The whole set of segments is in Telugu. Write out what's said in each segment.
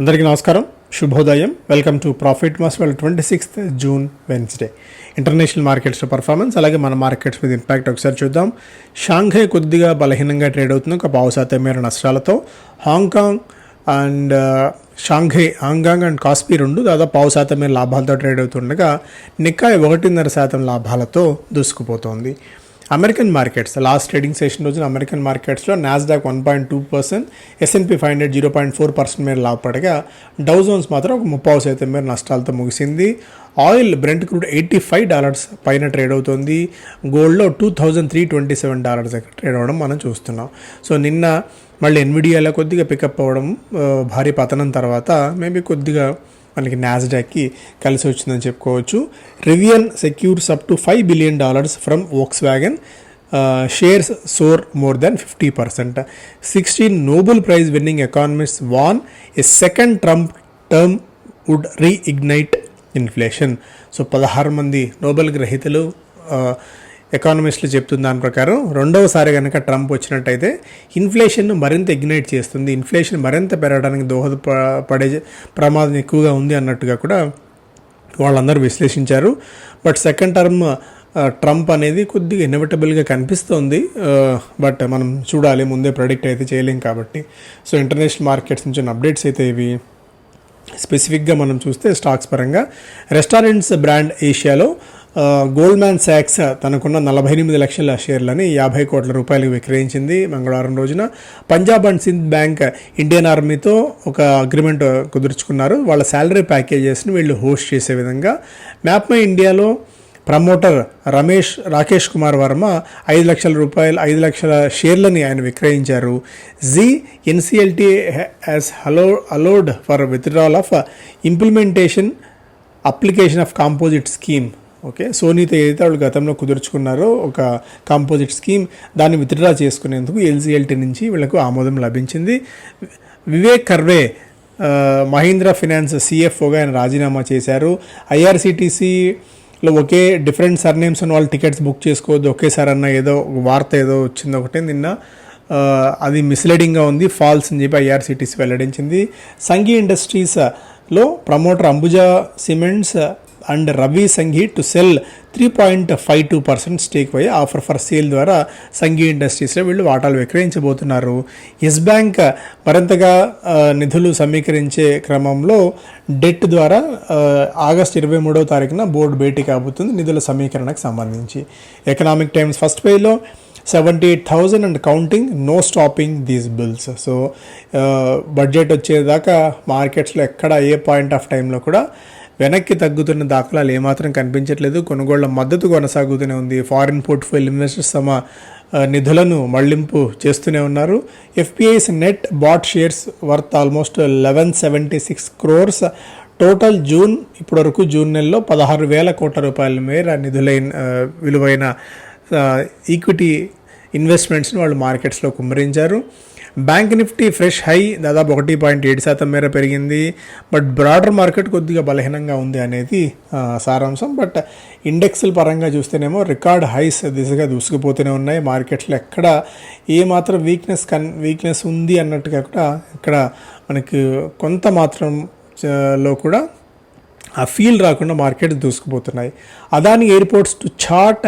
అందరికీ నమస్కారం. శుభోదయం. Welcome to profit mass well twenty sixth June Wednesday international markets performance అలాగే మన మార్కెట్స్ మీద ఇంపాక్ట్ ఒకసారి చూద్దాం. షాంఘై కొద్దిగా బలహీనంగా ట్రేడ్ అవుతుంది. ఒక పావు శాతం మేర నష్టాలతో. Hong Kong and uh, Shanghai Hong Kong and Kospi రెండు దాదాపు పావు శాతం మేర లాభాలతో ట్రేడ్ అవుతుండగా నిక్కాయ్ ఒకటిన్నర శాతం లాభాలతో దూసుకుపోతోంది. American markets last trading session రోజున అమెరికన్ మార్కెట్స్లో Nasdaq one point two percent S and P five hundred zero point four percent మేర లాభపడగా డౌ జోన్స్ మాత్రం ఒక ముప్పావు శాతం మేర నష్టాలతో ముగిసింది. Oil Brent crude eighty five dollars పైన ట్రేడ్ అవుతుంది. గోల్డ్లో two thousand three twenty seven dollars దగ్గర ట్రేడ్ అవ్వడం మనం చూస్తున్నాం. సో నిన్న మళ్ళీ ఎన్విడియాలో కొద్దిగా పికప్ అవ్వడం భారీ పతనం తర్వాత మేబీ కొద్దిగా మనకి నాస్డాక్కి కలిసి వచ్చిందని చెప్పుకోవచ్చు. Rivian secures up to five billion dollars from Volkswagen shares soar more than fifty percent sixteen Nobel prize winning economist warn a second Trump term would reignite inflation so పదహారు మంది నోబెల్ గ్రహీతలు ఎకానమిస్టులు చెప్తున్న దాని ప్రకారం రెండవసారి కనుక ట్రంప్ వచ్చినట్టయితే ఇన్ఫ్లేషన్ను మరింత ఇగ్నైట్ చేస్తుంది. ఇన్ఫ్లేషన్ మరింత పెరగడానికి దోహదపడే ప్రమాదం ఎక్కువగా ఉంది అన్నట్టుగా కూడా వాళ్ళందరూ విశ్లేషించారు. బట్ సెకండ్ టర్మ్ ట్రంప్ అనేది కొద్దిగా ఇన్ఎవిటబుల్గా కనిపిస్తోంది. బట్ మనం చూడాలి ముందే ప్రెడిక్ట్ అయితే చేయలేం కాబట్టి. సో ఇంటర్నేషనల్ మార్కెట్స్ నుంచి అప్డేట్స్ అయితే ఇవి. స్పెసిఫిక్గా మనం చూస్తే స్టాక్స్ పరంగా రెస్టారెంట్స్ బ్రాండ్ ఏషియాలో గోల్డ్మ్యాన్ శాక్స్ తనకున్న నలభై ఎనిమిది లక్షల షేర్లని యాభై కోట్ల రూపాయలకు విక్రయించింది మంగళవారం రోజున. Punjab and Sind bank Indian ఆర్మీతో ఒక అగ్రిమెంట్ కుదుర్చుకున్నారు. వాళ్ళ శాలరీ ప్యాకేజెస్ని వీళ్ళు హోస్ట్ చేసే విధంగా. మ్యాప్మై ఇండియాలో ప్రమోటర్ రమేష్ రాకేష్ కుమార్ వర్మ ఐదు లక్షల రూపాయలు ఐదు లక్షల షేర్లని ఆయన విక్రయించారు. Zee NCLT has hello allowed for withdrawal of implementation application of composite scheme. Okay? సోనీతో ఏదైతే వాళ్ళు గతంలో కుదుర్చుకున్నారో ఒక కాంపోజిట్ స్కీమ్ దాన్ని విత్డ్రా చేసుకునేందుకు ఎల్జీఎల్టీ నుంచి వీళ్ళకు ఆమోదం లభించింది. వివేక్ కర్వే మహీంద్రా ఫినాన్స్ సిఎఫ్ఓగా ఆయన రాజీనామా చేశారు. ఐఆర్సిటీసీలో ఒకే డిఫరెంట్ సర్నేమ్స్ ఉన్న వాళ్ళు టికెట్స్ బుక్ చేసుకోవద్దు. ఒకేసారి అన్న ఏదో ఒక వార్త ఏదో వచ్చింది ఒకటే నిన్న. అది మిస్లీడింగ్గా ఉంది ఫాల్స్ అని చెప్పి ఐఆర్సిటీసీ వెల్లడించింది. Sanghi ఇండస్ట్రీస్లో promoter Ambuja cements and Ravi Sanghi to sell three point five two percent stake పోయి ఆఫర్ ఫర్ సేల్ ద్వారా సంఘీ ఇండస్ట్రీస్లో వీళ్ళు వాటాలు విక్రయించబోతున్నారు. ఎస్ బ్యాంక్ మరింతగా నిధులు సమీకరించే క్రమంలో డెట్ ద్వారా ఆగస్ట్ ఇరవై మూడవ తారీఖున బోర్డు భేటీ కాబోతుంది నిధుల సమీకరణకు సంబంధించి. ఎకనామిక్ టైమ్స్ ఫస్ట్ పేలో seventy eight thousand and counting no stopping these bulls. So budget వచ్చేదాకా మార్కెట్స్లో ఎక్కడ ఏ పాయింట్ ఆఫ్ టైంలో కూడా వెనక్కి తగ్గుతున్న దాఖలాలు ఏమాత్రం కనిపించట్లేదు. కొనుగోళ్ళ మద్దతు కొనసాగుతూనే ఉంది. ఫారిన్ పోర్ట్ఫోలియో ఇన్వెస్టర్స్ తమ నిధులను మళ్ళింపు చేస్తూనే ఉన్నారు. FPIs net bought shares worth almost eleven seventy six crores. Total June ఇప్పటివరకు జూన్ నెలలో పదహారు వేల కోట్ల రూపాయల మేర నిధులైన విలువైన ఈక్విటీ ఇన్వెస్ట్మెంట్స్ని వాళ్ళు మార్కెట్స్లో కుమ్మరించారు. బ్యాంక్ నిఫ్టీ ఫ్రెష్ హై దాదాపు ఒకటి పాయింట్ ఏడు శాతం మేర పెరిగింది. బట్ బ్రాడర్ మార్కెట్ కొద్దిగా బలహీనంగా ఉంది అనేది సారాంశం. బట్ ఇండెక్స్ల పరంగా చూస్తేనేమో రికార్డ్ హైస్ దిశగా దూసుకుపోతూనే ఉన్నాయి. మార్కెట్లో ఎక్కడ ఏ మాత్రం వీక్నెస్ కన్ వీక్నెస్ ఉంది అన్నట్టుగా కూడా ఇక్కడ మనకి కొంత మాత్రం లో కూడా ఆ ఫీల్ రాకుండా market దూసుకుపోతున్నాయి. Adani airports to chart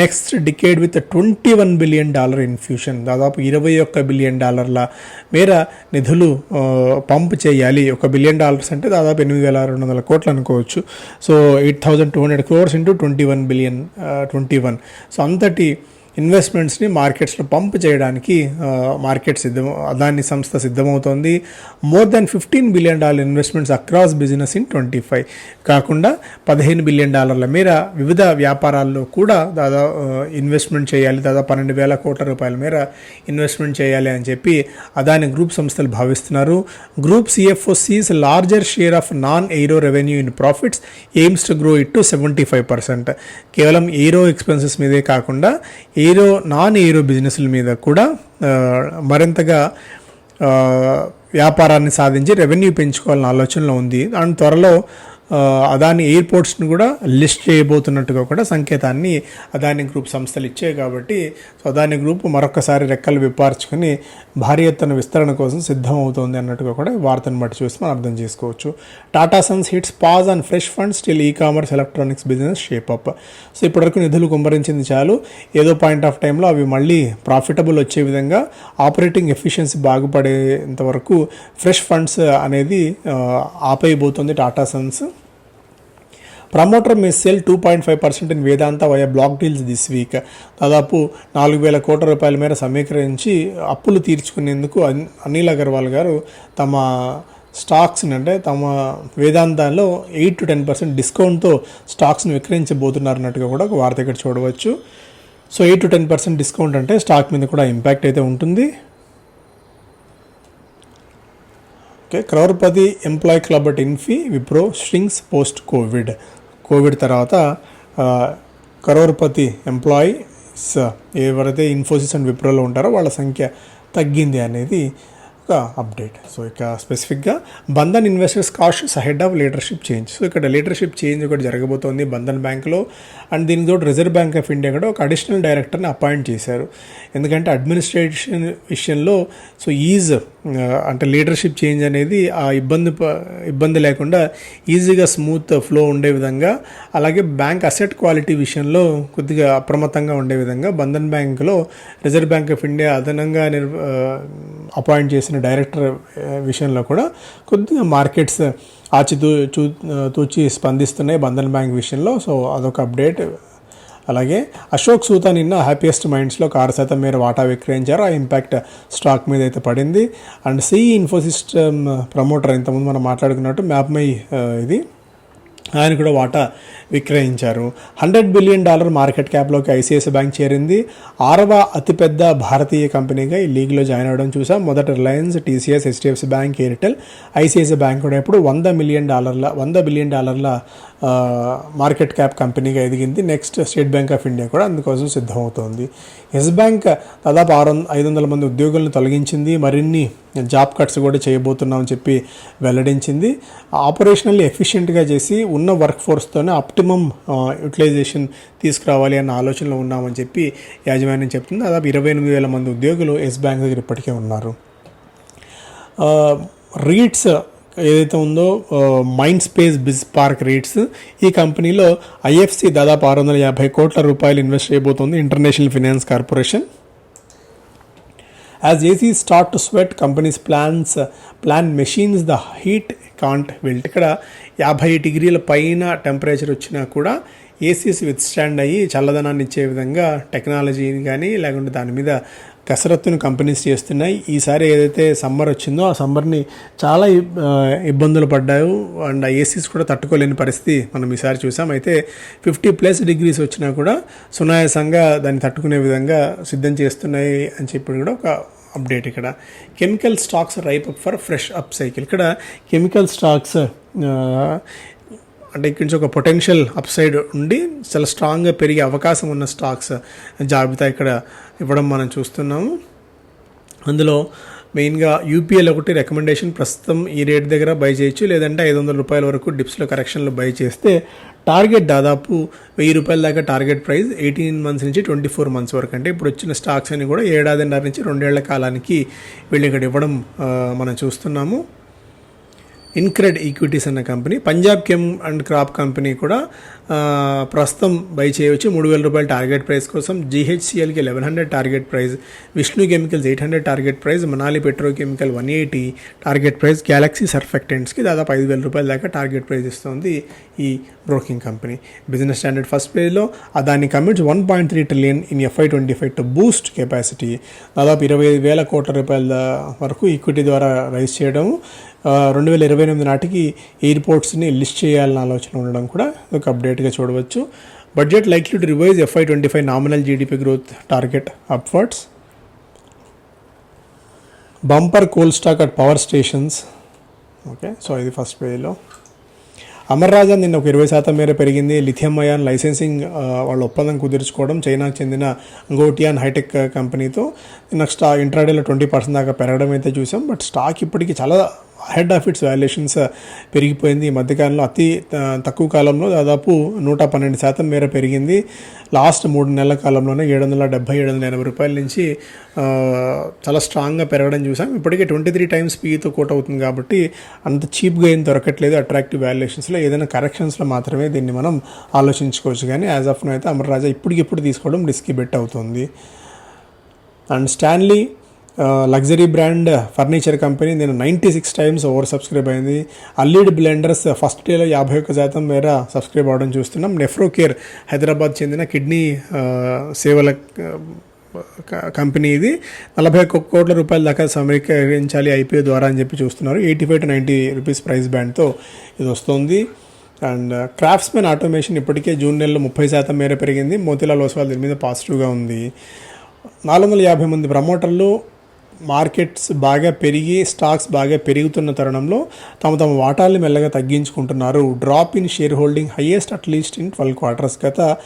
next decade with twenty one billion dollar infusion దాదాపు ఇరవై ఒక్క బిలియన్ డాలర్ల మేర నిధులు పంప్ చేయాలి. ఒక బిలియన్ డాలర్స్ అంటే దాదాపు ఎనిమిది వేల రెండు వందల కోట్లు అనుకోవచ్చు. So eight thousand two hundred crores into twenty one billion twenty one so అంతటి ఇన్వెస్ట్మెంట్స్ని మార్కెట్స్లో పంప్ చేయడానికి మార్కెట్ సిద్ధం అదాని సంస్థ సిద్ధమవుతోంది. More than fifteen billion dollar investments across business in twenty five. కాకుండా పదిహేను బిలియన్ డాలర్ల మేర వివిధ వ్యాపారాల్లో కూడా దాదాపు ఇన్వెస్ట్మెంట్ చేయాలి దాదాపు పన్నెండు వేల కోట్ల రూపాయల మేర ఇన్వెస్ట్మెంట్ చేయాలి అని చెప్పి అదాని గ్రూప్ సంస్థలు భావిస్తున్నారు. Group CFO sees larger share of non aero revenue in profits aims to grow it to seventy five percent కేవలం ఎయిరో ఎక్స్పెన్సెస్ మీదే కాకుండా ఏరో నాన్ ఏరో బిజినెస్ల మీద కూడా మరింతగా వ్యాపారాన్ని సాధించి రెవెన్యూ పెంచుకోవాలని ఆలోచనలో ఉంది. అండ్ త్వరలో అదాని ఎయిర్పోర్ట్స్ని కూడా లిస్ట్ చేయబోతున్నట్టుగా కూడా సంకేతాన్ని అదాని గ్రూప్ సంస్థలు ఇచ్చాయి కాబట్టి సో అదాని గ్రూప్ మరొకసారి రెక్కలు విపార్చుకుని భారీ ఎత్తున విస్తరణ కోసం సిద్ధం అవుతోంది అన్నట్టుగా కూడా వార్తను బట్టి చూసి మనం అర్థం చేసుకోవచ్చు. Tata Sons hits pause and fresh funds still e commerce electronics business shape up so ఇప్పటివరకు నిధులు కుమ్మరించింది చాలు. ఏదో పాయింట్ ఆఫ్ టైంలో అవి మళ్ళీ ప్రాఫిటబుల్ వచ్చే విధంగా ఆపరేటింగ్ ఎఫిషియన్సీ బాగుపడేంత వరకు ఫ్రెష్ ఫండ్స్ అనేది ఆపైపోతుంది Tata Sons. Promoter may sell two point five percent in Vedanta via block deals this week. దాదాపు నాలుగు వేల కోట్ల రూపాయల మేర సమీకరించి అప్పులు తీర్చుకునేందుకు అన్- అనిల్ అగర్వాల్ గారు తమ స్టాక్స్ని అంటే తమ వేదాంతాల్లో ఎయిట్ టు టెన్ పర్సెంట్ డిస్కౌంట్తో స్టాక్స్ని విక్రయించబోతున్నారన్నట్టుగా కూడా ఒక వార్త ఇక్కడ చూడవచ్చు. So eight to ten percent discount అంటే స్టాక్ మీద కూడా ఇంపాక్ట్ అయితే ఉంటుంది. Okay crorepati employee club at Infy Wipro strings post Covid. Covid తర్వాత కరోర్పతి ఎంప్లాయీస్ ఎవరైతే ఇన్ఫోసిస్ అండ్ విప్రోలో ఉంటారో వాళ్ళ సంఖ్య తగ్గింది అనేది ఒక అప్డేట్ సో ఇక స్పెసిఫిక్గా Bandhan investors cautious head of leadership change so ఇక్కడ లీడర్షిప్ చేంజ్ ఒకటి జరగబోతోంది బంధన్ బ్యాంక్లో. అండ్ దీనికి తోడు రిజర్వ్ బ్యాంక్ ఆఫ్ ఇండియా కూడా ఒక అడిషనల్ డైరెక్టర్ని అపాయింట్ చేశారు. ఎందుకంటే అడ్మినిస్ట్రేషన్ విషయంలో సో ఈజ్ uh, అంటే లీడర్షిప్ చేంజ్ అనేది ఆ ఇబ్బంది ఇబ్బంది లేకుండా ఈజీగా స్మూత్ ఫ్లో ఉండే విధంగా అలాగే బ్యాంక్ అసెట్ క్వాలిటీ విషయంలో కొద్దిగా అప్రమత్తంగా ఉండే విధంగా బంధన్ బ్యాంకులో రిజర్వ్ బ్యాంక్ ఆఫ్ ఇండియా అదనంగా నిర్ అపాయింట్ uh, చేసిన డైరెక్టర్ విషయంలో కూడా కొద్దిగా మార్కెట్స్ ఆచితూ చూ తూచి స్పందిస్తున్నాయి బంధన్ బ్యాంక్ విషయంలో. సో అదొక అప్డేట్. అలాగే అశోక్ సూతా నిన్న హ్యాపీయెస్ట్ మైండ్స్లో ఆరు శాతం మేర వాటా విక్రయించారు. ఆ ఇంపాక్ట్ స్టాక్ మీద అయితే పడింది. అండ్ సిఈ ఇన్ఫోసిస్టమ్ ప్రమోటర్ ఇంతకుముందు మనం మాట్లాడుకున్నట్టు మ్యాప్ మై ఇది ఆయన కూడా వాటా విక్రయించారు. హండ్రెడ్ బిలియన్ డాలర్ మార్కెట్ క్యాప్లోకి ఐసిఐసి బ్యాంక్ చేరింది. ఆరవ అతిపెద్ద భారతీయ కంపెనీగా ఈ లీగ్లో జాయిన్ అవ్వడం చూసాం. మొదట Reliance TCS HDFC bank Airtel ICICI bank కూడా ఇప్పుడు వంద మిలియన్ డాలర్ల వంద బిలియన్ డాలర్ల మార్కెట్ క్యాప్ కంపెనీగా ఎదిగింది. Next State Bank of India కూడా అందుకోసం సిద్ధమవుతోంది. ఎస్ బ్యాంక్ దాదాపు ఆరు వంద ఐదు వందల మంది ఉద్యోగులను తొలగించింది. మరిన్ని జాబ్ కట్స్ కూడా చేయబోతున్నామని చెప్పి వెల్లడించింది. ఆపరేషనల్లీ ఎఫిషియెంట్గా చేసి ఉన్న వర్క్ ఫోర్స్తోనే ఆప్టిమమ్ యూటిలైజేషన్ తీసుకురావాలి అన్న ఆలోచనలో ఉన్నామని చెప్పి యాజమాన్యం చెప్తుంది. దాదాపు ఇరవై ఎనిమిది వేల మంది ఉద్యోగులు ఎస్ బ్యాంక్ దగ్గర ఇప్పటికే ఉన్నారు. రీట్స్ ఏదైతే ఉందో Mindspace biz park REITs ఈ కంపెనీలో ఐఎఫ్సి దాదాపు ఆరు వందల యాభై కోట్ల రూపాయలు ఇన్వెస్ట్ చేయబోతోంది international finance corporation. As AC start to sweat companies plans plan machines the heat can't welt ఇక్కడ యాభై డిగ్రీల పైన టెంపరేచర్ వచ్చినా కూడా ఏసీస్ విత్ స్టాండ్ అయ్యి చల్లదనాన్ని ఇచ్చే విధంగా టెక్నాలజీని కానీ లేకుంటే దాని మీద కసరత్తును కంపెనీస్ చేస్తున్నాయి. ఈసారి ఏదైతే సమ్మర్ వచ్చిందో ఆ సమ్మర్ని చాలా ఇబ్బందులు పడ్డాయి. అండ్ ఆ ఏసీస్ కూడా తట్టుకోలేని పరిస్థితి మనం ఈసారి చూసాం. అయితే ఫిఫ్టీ ప్లస్ డిగ్రీస్ వచ్చినా కూడా సునాయాసంగా దాన్ని తట్టుకునే విధంగా సిద్ధం చేస్తున్నాయి అని చెప్పి కూడా ఒక అప్డేట్ ఇక్కడ. Chemical stocks ripe up for fresh up cycle. ఇక్కడ కెమికల్ స్టాక్స్ అంటే ఇక్కడి నుంచి ఒక పొటెన్షియల్ అప్సైడ్ ఉండి చాలా స్ట్రాంగ్గా పెరిగే అవకాశం ఉన్న స్టాక్స్ జాబితా ఇక్కడ ఇవ్వడం మనం చూస్తున్నాము. అందులో మెయిన్గా యూపీఎల్ ఒకటి రికమెండేషన్ ప్రస్తుతం ఈ రేట్ దగ్గర బై చేయొచ్చు. లేదంటే ఐదు వందల రూపాయల వరకు డిప్స్లో కరెక్షన్లు బై చేస్తే టార్గెట్ దాదాపు వెయ్యి రూపాయల దాకా టార్గెట్ ప్రైస్ ఎయిటీన్ మంత్స్ నుంచి ట్వంటీ ఫోర్ మంత్స్ వరకు. అంటే ఇప్పుడు వచ్చిన స్టాక్స్ అని కూడా ఏడాదిన్నర నుంచి రెండేళ్ళ కాలానికి వీళ్ళు ఇక్కడ ఇవ్వడం మనం చూస్తున్నాము. ఇన్క్రెడ్ ఈక్విటీస్ అన్న company Punjab chem and crop company కూడా ప్రస్తుతం బై చేయవచ్చు. మూడు వేల రూపాయల టార్గెట్ ప్రైస్ కోసం జీహెచ్సిఎల్కి eleven hundred target price Vishnu chemicals eight hundred target price Manali petrochemical one eighty target price Galaxy సర్ఫెక్టెంట్స్కి దాదాపు ఐదు వేల రూపాయల దాకా టార్గెట్ ప్రైస్ ఇస్తుంది ఈ broking company Business Standard first పేజ్లో దాని commits one point three trillion in FY twenty five to boost capacity దాదాపు ఇరవై ఐదు వేల కోట్ల రూపాయల వరకు ఈక్విటీ ద్వారా రైజ్ చేయడం రెండు వేల ఇరవై ఎనిమిది నాటికి ఎయిర్పోర్ట్స్ని లిస్ట్ చేయాలన్న ఆలోచన ఉండడం కూడా ఒక అప్డేట్గా చూడవచ్చు. Budget likely to revise FY twenty five nominal GDP growth target upwards bumper coal stock at power stations okay so ఇది ఫస్ట్ పేజ్లో అమర్ రాజా నిన్న ఒక ఇరవై శాతం మేర పెరిగింది. లిథియం అయాన్ లైసెన్సింగ్ వాళ్ళ ఒప్పందం కుదుర్చుకోవడం చైనాకు చెందిన గోటియాన్ హైటెక్ కంపెనీతో. నిన్న స్టా ఇంట్రాడేలో ట్వంటీ పర్సెంట్ దాకా పెరగడం అయితే చూసాం. బట్ స్టాక్ ఇప్పటికీ చాలా హెడ్ ఆఫ్ ఇట్స్ వాల్యుయేషన్స్ పెరిగిపోయింది. ఈ మధ్యకాలంలో అతి తక్కువ కాలంలో దాదాపు నూట పన్నెండు శాతం మేర పెరిగింది. లాస్ట్ మూడు నెలల కాలంలోనే ఏడు వందల డెబ్బై ఏడు వందల ఎనభై రూపాయల నుంచి చాలా స్ట్రాంగ్గా పెరగడం చూసాం. ఇప్పటికే ట్వంటీ త్రీ టైమ్స్ పీతో కోట్ అవుతుంది కాబట్టి అంత చీప్గా ఏం దొరకట్లేదు అట్రాక్టివ్ వాల్యుయేషన్స్లో. ఏదైనా కరెక్షన్స్లో మాత్రమే దీన్ని మనం ఆలోచించుకోవచ్చు కానీ యాజ్ ఆఫ్ నో అయితే అమర్రాజా ఇప్పటికిప్పుడు తీసుకోవడం రిస్కీ బెట్ అవుతుంది. And Stanley luxury brand furniture company నేను ninety six times over subscribe అయింది అల్లీడ్ బ్లెండర్స్ ఫస్ట్ డేలో యాభై ఒక్క శాతం మేర సబ్స్క్రైబ్ అవడం చూస్తున్నాం. నెఫ్రో కేర్ హైదరాబాద్ చెందిన కిడ్నీ సేవల కంపెనీ ఇది. నలభై ఒక్క కోట్ల రూపాయల దాకా సమీకరించాలి ఐపీఓ ద్వారా అని చెప్పి చూస్తున్నారు. Eighty five to ninety rupees price బ్యాండ్తో ఇది వస్తుంది. అండ్ క్రాఫ్ట్స్మెన్ ఆటోమేషన్ ఇప్పటికే జూన్ నెలలో ముప్పై శాతం మేర పెరిగింది. మోతిలాల్ ఓస్వాల్ దీని మీద పాజిటివ్గా ఉంది. నాలుగు వందల యాభై మంది ప్రమోటర్లు మార్కెట్స్ బాగా పెరిగి స్టాక్స్ బాగా పెరుగుతున్న తరుణంలో తమ తమ వాటాల్ని మెల్లగా తగ్గించుకుంటున్నారు. Drop in share holding highest at least in twelve quarters గత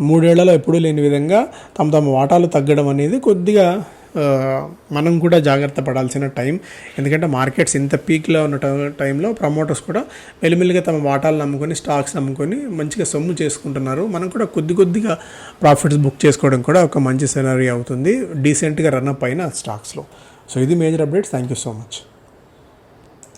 మూడేళ్ళలో ఎప్పుడూ లేని విధంగా తమ తమ వాటాలు తగ్గడం అనేది కొద్దిగా మనం కూడా జాగ్రత్త పడాల్సిన టైం. ఎందుకంటే మార్కెట్స్ ఇంత పీక్లో ఉన్న టై- టైంలో ప్రమోటర్స్ కూడా మెల్లిమెల్లిగా తమ వాటాలు నమ్ముకొని స్టాక్స్ నమ్ముకొని మంచిగా సొమ్ము చేసుకుంటున్నారు. మనం కూడా కొద్ది కొద్దిగా ప్రాఫిట్స్ బుక్ చేసుకోవడం కూడా ఒక మంచి సెనరీ అవుతుంది. డీసెంట్గా రన్ అప్ అయిన స్టాక్స్లో సో ఇది major updates thank you so much